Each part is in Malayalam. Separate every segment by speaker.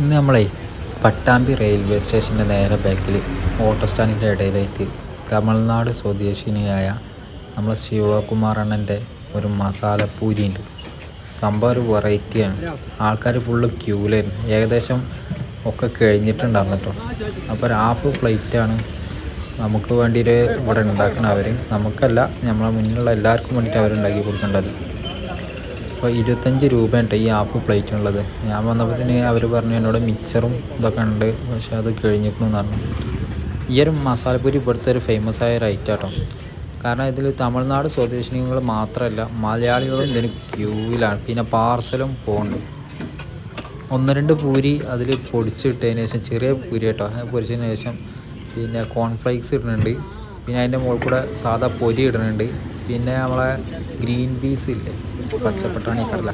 Speaker 1: ഇന്ന് നമ്മളെ പട്ടാമ്പി റെയിൽവേ സ്റ്റേഷന്റെ നേരെ ബാക്കിൽ ഓട്ടോ സ്റ്റാൻഡിന്റെ ഇടയിലായിട്ട് തമിഴ്നാട് സ്വദേശിനിയായ നമ്മളെ ശിവകുമാറണ്ണന്റെ ഒരു മസാല പൂരി ഉണ്ട്. സംഭവം ഒരു വെറൈറ്റിയാണ്. ആൾക്കാർ ഫുള്ള് ക്യൂലായിരുന്നു. ഏകദേശം ഒക്കെ കഴിഞ്ഞിട്ടുണ്ടായിരുന്നു കേട്ടോ. അപ്പോൾ ഒരു ഹാഫ് പ്ലേറ്റാണ് നമുക്ക് വേണ്ടിയിട്ട് ഇവിടെ ഉണ്ടാക്കണം അവർ നമുക്കല്ല നമ്മളെ മുന്നിലുള്ള എല്ലാവർക്കും വേണ്ടിയിട്ട് അവരുണ്ടാക്കി കൊടുക്കേണ്ടത്. അപ്പോൾ ഇരുപത്തഞ്ച് രൂപയുണ്ട് ഈ ആപ്പ് പ്ലേറ്റ് ഉള്ളത് ഞാൻ വന്നപ്പോഴത്തേന് അവർ പറഞ്ഞു എന്നോട് മിച്ചറും ഇതൊക്കെ ഉണ്ട്. പക്ഷെ അത് കഴിഞ്ഞിരിക്കണമെന്ന് പറഞ്ഞു. ഈ ഒരു മസാലപ്പൂരി ഇവിടുത്തെ ഒരു ഫേമസ് ആയ ഒരു ഐറ്റം കേട്ടോ കാരണം ഇതിൽ തമിഴ്നാട് സ്വദേശിനികൾ മാത്രമല്ല മലയാളികളും ഇതിന് ക്യൂവിലാണ് പിന്നെ പാർസലും പോകുന്നുണ്ട് ഒന്ന് രണ്ട് പൂരി അതിൽ പൊടിച്ചിട്ടതിന് ശേഷം ചെറിയ പൂരി കേട്ടോ പൊരിച്ചതിന് ശേഷം പിന്നെ കോൺഫ്ലേക്സ് ഇടുന്നുണ്ട്. പിന്നെ അതിന്റെ മുകളിൽ കൂടെ സാധാ പൊരി ഇടുന്നുണ്ട്. പിന്നെ നമ്മളെ ഗ്രീൻ പീസ് ഇല്ലേ? പച്ചപ്പട്ടാണി കടല.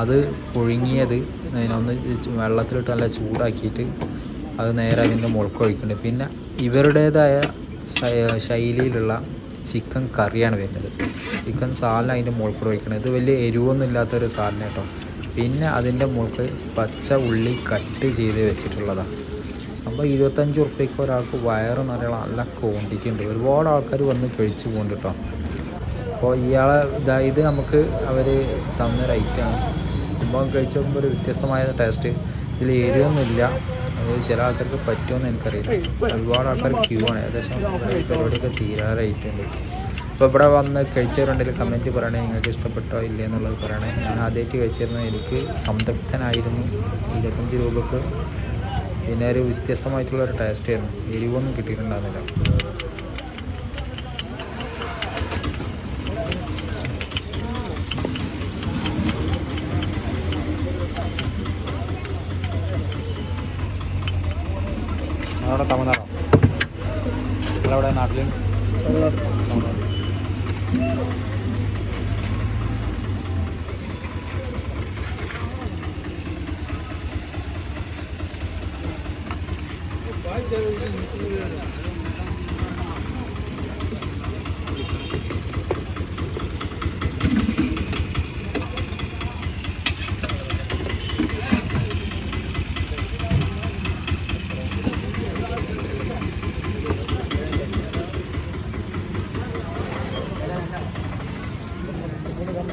Speaker 1: അത് പുഴുങ്ങിയത് അതിനൊന്ന് വെള്ളത്തിലിട്ട് നല്ല ചൂടാക്കിയിട്ട് അത് നേരെ അതിന്റെ മുളക്ക് ഒഴിക്കുന്നുണ്ട്. പിന്നെ ഇവരുടേതായ ശൈലിയിലുള്ള ചിക്കൻ കറിയാണ് വരുന്നത്. ചിക്കൻ സാലിന് അതിന്റെ മുളക്കൂടെ ഒഴിക്കണം. ഇത് വലിയ എരിവൊന്നും ഇല്ലാത്തൊരു സാലിന് കേട്ടോ. പിന്നെ അതിന്റെ മുളക്ക് പച്ച ഉള്ളി കട്ട് ചെയ്ത് വെച്ചിട്ടുള്ളതാണ് അപ്പോൾ ഇരുപത്തഞ്ച് ഉറുപ്പ്യക്ക് ഒരാൾക്ക് വയറ് നിറയുള്ള നല്ല ക്വാണ്ടിറ്റി ഉണ്ട്. ഒരുപാട് ആൾക്കാർ വന്ന് കഴിച്ച് പോകുന്നുണ്ട് കേട്ടോ. അപ്പോൾ ഇയാളെ ഇതായത് നമുക്ക് അവർ തന്ന റൈറ്റാണ് സംഭവം കഴിച്ച ഒരു വ്യത്യസ്തമായ ടേസ്റ്റ് ഇതിൽ എരിവൊന്നുമില്ല. അത് ചില ആൾക്കാർക്ക് പറ്റുമെന്ന് എനിക്കറിയില്ല. ഒരുപാട് ആൾക്കാർ ക്യൂ ആണ്. ഏകദേശം പരിപാടിയൊക്കെ തീരാറായിട്ടുണ്ട് അപ്പോൾ ഇവിടെ വന്ന് കഴിച്ചവരുണ്ടെങ്കിൽ കമന്റ് പറയണേ. നിങ്ങൾക്ക് ഇഷ്ടപ്പെട്ടോ ഇല്ലേ എന്നുള്ളത് പറയണേ. ഞാൻ ആദ്യമായിട്ട് കഴിച്ചിരുന്ന എനിക്ക് സംതൃപ്തനായിരുന്നു. ഇരുപത്തഞ്ച് രൂപക്ക്. പിന്നെ ഒരു വ്യത്യസ്തമായിട്ടുള്ള ഒരു ടേസ്റ്റ് ആയിരുന്നു. എരിവൊന്നും കിട്ടിയിട്ടുണ്ടായിരുന്നില്ല. അവിടെ തമിഴ്നാടോ. നിങ്ങളവിടെ? നാട്ടിൽ തമിഴ്നാട്.